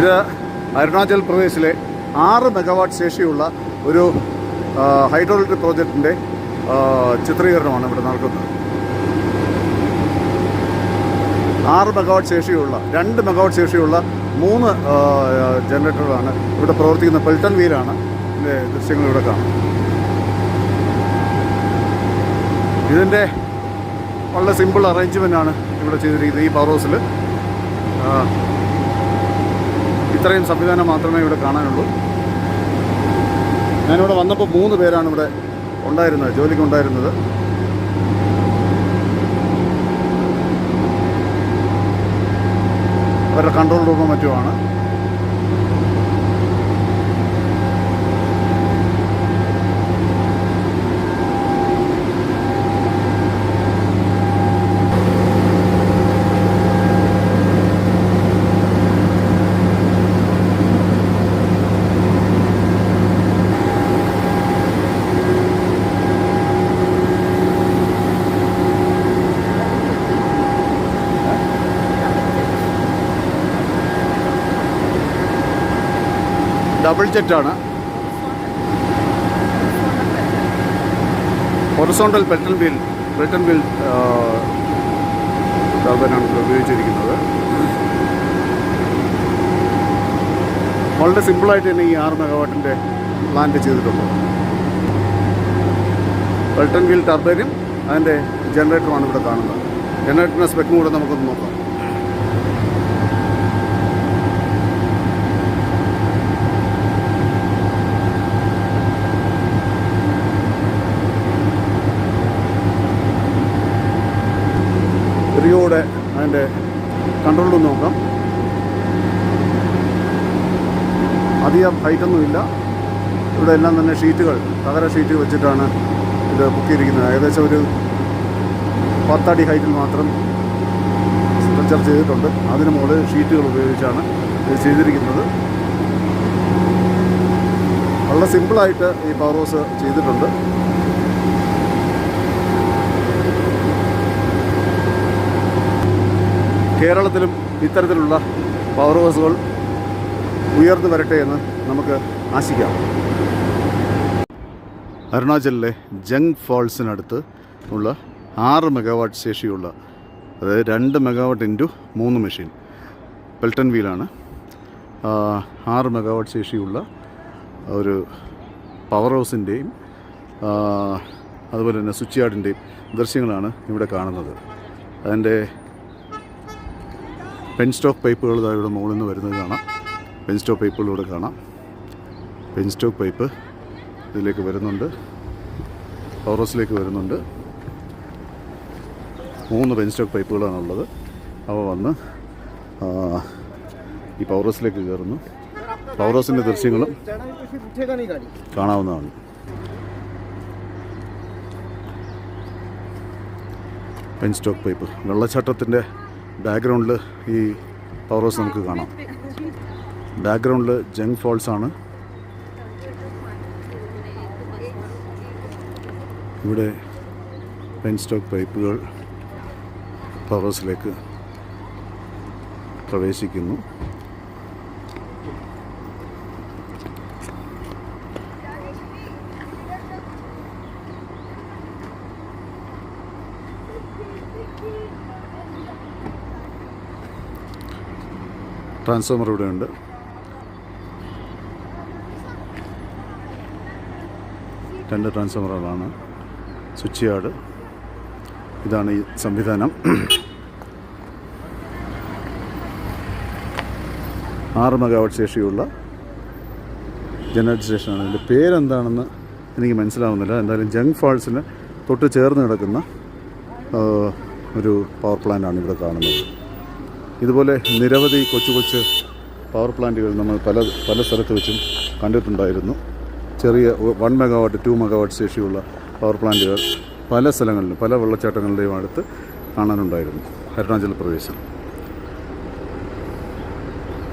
ഇത് അരുണാചൽ പ്രദേശിലെ ആറ് മെഗാവാട്ട് ശേഷിയുള്ള ഒരു ഹൈഡ്രോ ഇലക്ട്രിക് പ്രോജക്റ്റിന്റെ ചിത്രീകരണമാണ് ഇവിടെ നടക്കുന്നത്. ആറ് മെഗാവാട്ട് ശേഷിയുള്ള രണ്ട് മെഗാവാട്ട് ശേഷിയുള്ള മൂന്ന് ജനറേറ്ററുകളാണ് ഇവിടെ പ്രവർത്തിക്കുന്ന പെൽട്ടൺ വീലാണ് ഇതിന്റെ ദൃശ്യങ്ങൾ ഇവിടെ കാണാം ഇതിന്റെ വളരെ സിമ്പിൾ അറേഞ്ച്മെന്റ് ആണ് ഇവിടെ ചെയ്തിരിക്കുന്നത് ഈ പവർ ഹൗസിൽ ഇത്രയും സംവിധാനം മാത്രമേ ഇവിടെ കാണാനുള്ളൂ. ഞാനിവിടെ വന്നപ്പോൾ മൂന്ന് പേരാണ് ഇവിടെ ഉണ്ടായിരുന്നത് ജോലിക്ക് ഉണ്ടായിരുന്നത്. അവരുടെ കൺട്രോൾ റൂമോ മറ്റുമാണ് double ജെറ്റാണ്. Horizontal Pelton wheel Pelton wheel ടർബനാണ് ഉപയോഗിച്ചിരിക്കുന്നത്. വളരെ സിമ്പിളായിട്ട് തന്നെ ഈ ആറ് മെഗാവാട്ടിന്റെ പ്ലാന്റ് ചെയ്തിട്ടുണ്ട്. പെൽട്ടൺ വീൽ ടർബൈനും അതിന്റെ ജനറേറ്ററുമാണ് ഇവിടെ കാണുന്നത്. ജനറേറ്ററിന്റെ സ്പെക്കും കൂടെ നമുക്കൊന്ന് നോക്കാം. റിയോടെ അതിന്റെ കൺട്രോളിൽ നോക്കാം. അധികം ഹൈറ്റൊന്നുമില്ല ഇവിടെ എല്ലാം തന്നെ ഷീറ്റുകൾ തകര ഷീറ്റ് വെച്ചിട്ടാണ് ഇത് പൊക്കിയിരിക്കുന്നത് ഏകദേശം ഒരു പത്തടി ഹൈറ്റിൽ മാത്രം സ്ട്രക്ചർ ചെയ്തിട്ടുണ്ട്. അതിന് മുകളിൽ ഷീറ്റുകൾ ഉപയോഗിച്ചാണ് ഇത് ചെയ്തിരിക്കുന്നത്. വളരെ സിമ്പിളായിട്ട് ഈ പവർ ഹൗസ് ചെയ്തിട്ടുണ്ട്. കേരളത്തിലും ഇത്തരത്തിലുള്ള പവർ ഹൗസുകൾ ഉയർന്നു വരട്ടെ എന്ന് നമുക്ക് ആശിക്കാം. അരുണാചലിലെ ജങ് ഫാൾസിനടുത്ത് ഉള്ള ആറ് മെഗാവാട്ട് ശേഷിയുള്ള അതായത് രണ്ട് മെഗാവാട്ട് ഇന്റു മൂന്ന് മെഷീൻ പെൽട്ടൺ വീലാണ് ആറ് മെഗാവാട്ട് ശേഷിയുള്ള ഒരു പവർ ഹൗസിന്റെയും അതുപോലെ തന്നെ സ്വിച്ച് യാർഡിന്റെയും ദൃശ്യങ്ങളാണ് ഇവിടെ കാണുന്നത്. അതിന്റെ പെൻ സ്റ്റോക്ക് പൈപ്പുകൾ ഇവിടെ മുകളിൽ നിന്ന് വരുന്നത് കാണാം. പെൻ സ്റ്റോക്ക് പൈപ്പുകളിലൂടെ കാണാം. പെൻ സ്റ്റോക്ക് പൈപ്പ് ഇതിലേക്ക് വരുന്നുണ്ട്. പവർ ഹൗസിലേക്ക് വരുന്നുണ്ട്. മൂന്ന് പെൻ സ്റ്റോക്ക് പൈപ്പുകളാണുള്ളത്. അവ വന്ന് ഈ പവർ ഹൗസിലേക്ക് കയറുന്നു. പവർ ഹൗസിന്റെ ദൃശ്യങ്ങളും കാണാവുന്നതാണ്. Penstock pipe. വെള്ളച്ചാട്ടത്തിന്റെ ബാക്ക്ഗ്രൗണ്ടിൽ ഈ പവർ ഹൗസ് നമുക്ക് കാണാം. ബാക്ക്ഗ്രൗണ്ടിൽ ജംഗ് ഫോൾസ് ആണ്. ഇവിടെ പെൻ സ്റ്റോക്ക് പൈപ്പുകൾ പവർ ഹൗസിലേക്ക് പ്രവേശിക്കുന്നു. ട്രാൻസ്ഫോമർ ഇവിടെ ഉണ്ട്. രണ്ട് ട്രാൻസ്ഫോമറുകളാണ്. സ്വിച്ച് യാർഡ് ഇതാണ് ഈ സംവിധാനം. ആറ് മെഗാവാട്ട് ശേഷിയുള്ള ജനറേറ്റ് സ്റ്റേഷനാണ് ഇതിന്റെ പേരെന്താണെന്ന് എനിക്ക് മനസ്സിലാവുന്നില്ല. എന്തായാലും ജങ് ഫാൾസിന് തൊട്ട് ചേർന്ന് കിടക്കുന്ന ഒരു പവർ പ്ലാന്റാണ് ഇവിടെ കാണുന്നത്. ഇതുപോലെ നിരവധി കൊച്ചു കൊച്ചു പവർ പ്ലാന്റുകൾ നമ്മൾ പല പല സ്ഥലത്ത് വെച്ചും കണ്ടിട്ടുണ്ടായിരുന്നു. ചെറിയ വൺ മെഗാവാട്ട് ടു മെഗാവാട്ട് ശേഷിയുള്ള പവർ പ്ലാന്റുകൾ പല സ്ഥലങ്ങളിലും പല വെള്ളച്ചാട്ടങ്ങളുടെയും അടുത്ത് കാണാനുണ്ടായിരുന്നു. അരുണാചൽ പ്രദേശം